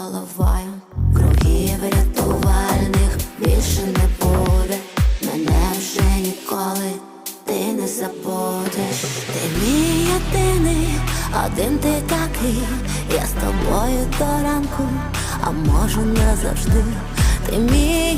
головою, Кругів рятувальних більше не буде, мене вже ніколи ти не забудеш, ти мій єдиний, один ти такий, я з тобою до ранку, а можу назавжди, ти мій.